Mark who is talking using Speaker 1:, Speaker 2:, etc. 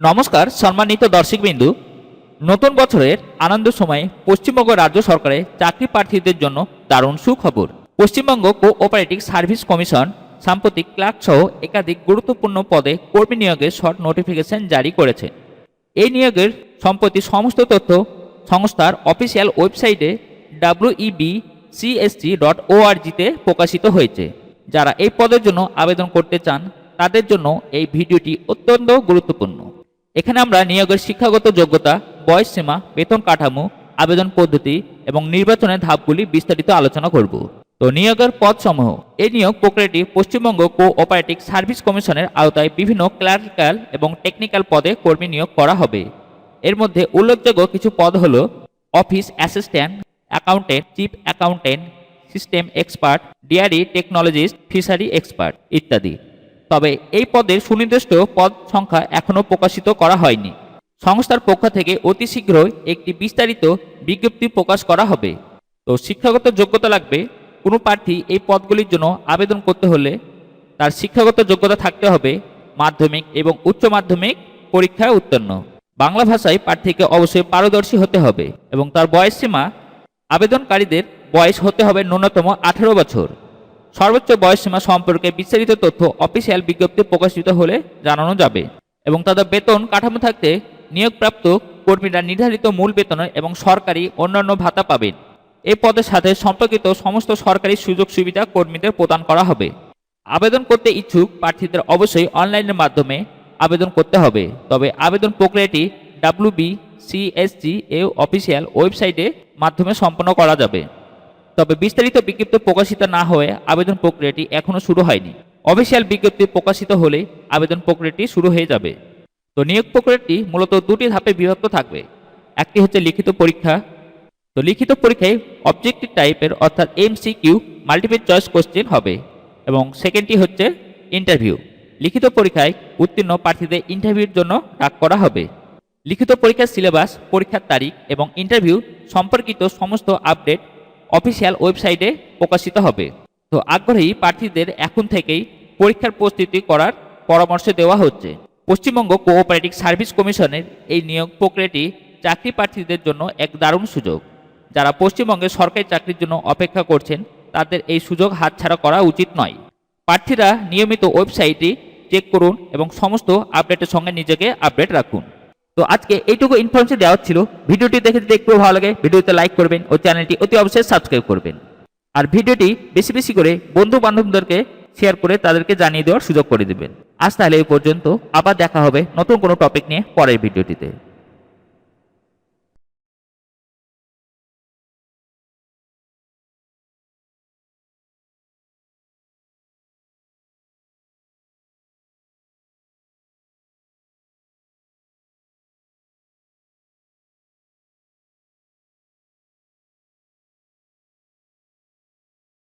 Speaker 1: নমস্কার, সম্মানিত দর্শকবিন্দু। নতুন বছরের আনন্দ সময়ে পশ্চিমবঙ্গ রাজ্য সরকারের চাকরি প্রার্থীদের জন্য দারুণ সুখবর। পশ্চিমবঙ্গ কোঅপারেটিভ সার্ভিস কমিশন সাম্প্রতিক ক্লার্ক সহ একাধিক গুরুত্বপূর্ণ পদে কর্মী নিয়োগের শর্ট নোটিফিকেশন জারি করেছে। এই নিয়োগের সম্প্রতি সমস্ত তথ্য সংস্থার অফিসিয়াল ওয়েবসাইটে ডাব্লিউইবি সিএসসি ডট ওআরজিতে প্রকাশিত হয়েছে। যারা এই পদের জন্য আবেদন করতে চান, তাদের জন্য এই ভিডিওটি অত্যন্ত গুরুত্বপূর্ণ। এখানে আমরা নিয়োগের শিক্ষাগত যোগ্যতা, বয়স সীমা, বেতন কাঠামো, আবেদন পদ্ধতি এবং নির্বাচনের ধাপগুলি বিস্তারিত আলোচনা করব। তো নিয়োগের পদসমূহ। এই নিয়োগ প্রক্রিয়াটি পশ্চিমবঙ্গ কোঅপারেটিভ সার্ভিস কমিশনের আওতায় বিভিন্ন ক্লারিক্যাল এবং টেকনিক্যাল পদে কর্মী নিয়োগ করা হবে। এর মধ্যে উল্লেখযোগ্য কিছু পদ হল office assistant, accountant, chief accountant, system expert, DRE technologist, fishery expert ইত্যাদি। তবে এই পদের সুনির্দিষ্ট পদ সংখ্যা এখনও প্রকাশিত করা হয়নি। সংস্থার পক্ষ থেকে অতি শীঘ্রই একটি বিস্তারিত বিজ্ঞপ্তি প্রকাশ করা হবে। তো শিক্ষাগত যোগ্যতা লাগবে। কোনো প্রার্থী এই পদগুলির জন্য আবেদন করতে হলে তার শিক্ষাগত যোগ্যতা থাকতে হবে মাধ্যমিক এবং উচ্চ মাধ্যমিক পরীক্ষায় উত্তীর্ণ। বাংলা ভাষায় প্রার্থীকে অবশ্যই পারদর্শী হতে হবে এবং তার বয়স সীমা আবেদনকারীদের বয়স হতে হবে ন্যূনতম আঠেরো বছর। সর্বোচ্চ বয়সসীমা সম্পর্কে বিস্তারিত তথ্য অফিসিয়াল বিজ্ঞপ্তি প্রকাশিত হলে জানানো যাবে। এবং তাদের বেতন, কাঠামো থাকতে নিয়োগপ্রাপ্ত কর্মীরা নির্ধারিত মূল বেতন এবং সরকারি অন্যান্য ভাতা পাবেন। এই পদের সাথে সম্পর্কিত সমস্ত সরকারি সুযোগ সুবিধা কর্মীদের প্রদান করা হবে। আবেদন করতে ইচ্ছুক প্রার্থীদের অবশ্যই অনলাইনের মাধ্যমে আবেদন করতে হবে। তবে আবেদন প্রক্রিয়াটি ডাব্লিউবি সিএসজি এ অফিসিয়াল ওয়েবসাইটে মাধ্যমে সম্পন্ন করা যাবে। তবে বিস্তারিত বিজ্ঞপ্তি প্রকাশিত না হয়ে আবেদন প্রক্রিয়াটি এখনও শুরু হয়নি। অফিসিয়াল বিজ্ঞপ্তি প্রকাশিত হলে আবেদন প্রক্রিয়াটি শুরু হয়ে যাবে। তো নিয়োগ প্রক্রিয়াটি মূলত দুটি ধাপে বিভক্ত থাকবে। একটি হচ্ছে লিখিত পরীক্ষা। তো লিখিত পরীক্ষায় অবজেক্টিভ টাইপের অর্থাৎ এমসিকিউ মাল্টিপল চয়েস কোশ্চেন হবে এবং সেকেন্ডটি হচ্ছে ইন্টারভিউ লিখিত পরীক্ষায় উত্তীর্ণ প্রার্থীদের ইন্টারভিউর জন্য ডাক করা হবে। লিখিত পরীক্ষার সিলেবাস পরীক্ষার তারিখ এবং ইন্টারভিউ সম্পর্কিত সমস্ত আপডেট অফিসিয়াল ওয়েবসাইটে প্রকাশিত হবে। তো আগ্রহী প্রার্থীদের এখন থেকেই পরীক্ষার প্রস্তুতি করার পরামর্শ দেওয়া হচ্ছে। পশ্চিমবঙ্গ কোঅপারেটিভ সার্ভিস কমিশনের এই নিয়োগ প্রক্রিয়াটি চাকরি প্রার্থীদের জন্য এক দারুণ সুযোগ। যারা পশ্চিমবঙ্গে সরকারি চাকরির জন্য অপেক্ষা করছেন, তাদের এই সুযোগ হাতছাড়া করা উচিত নয়। প্রার্থীরা নিয়মিত ওয়েবসাইটটি চেক করুন এবং সমস্ত আপডেটের সঙ্গে নিজেকে আপডেট রাখুন। তো আজকে এইটুকু ইনফরমেশন দেওয়া ছিল। ভিডিওটি দেখে যদি একটু ভালো লাগে, ভিডিওতে লাইক করবেন ও চ্যানেলটি অতি অবশ্যই সাবস্ক্রাইব করবেন। আর ভিডিওটি বেশি বেশি করে বন্ধু বান্ধবদেরকে শেয়ার করে তাদেরকে জানিয়ে দেওয়ার সুযোগ করে দেবেন। আজ তাহলে এই পর্যন্ত। আবার দেখা হবে নতুন কোনো টপিক নিয়ে পরের ভিডিওটিতে।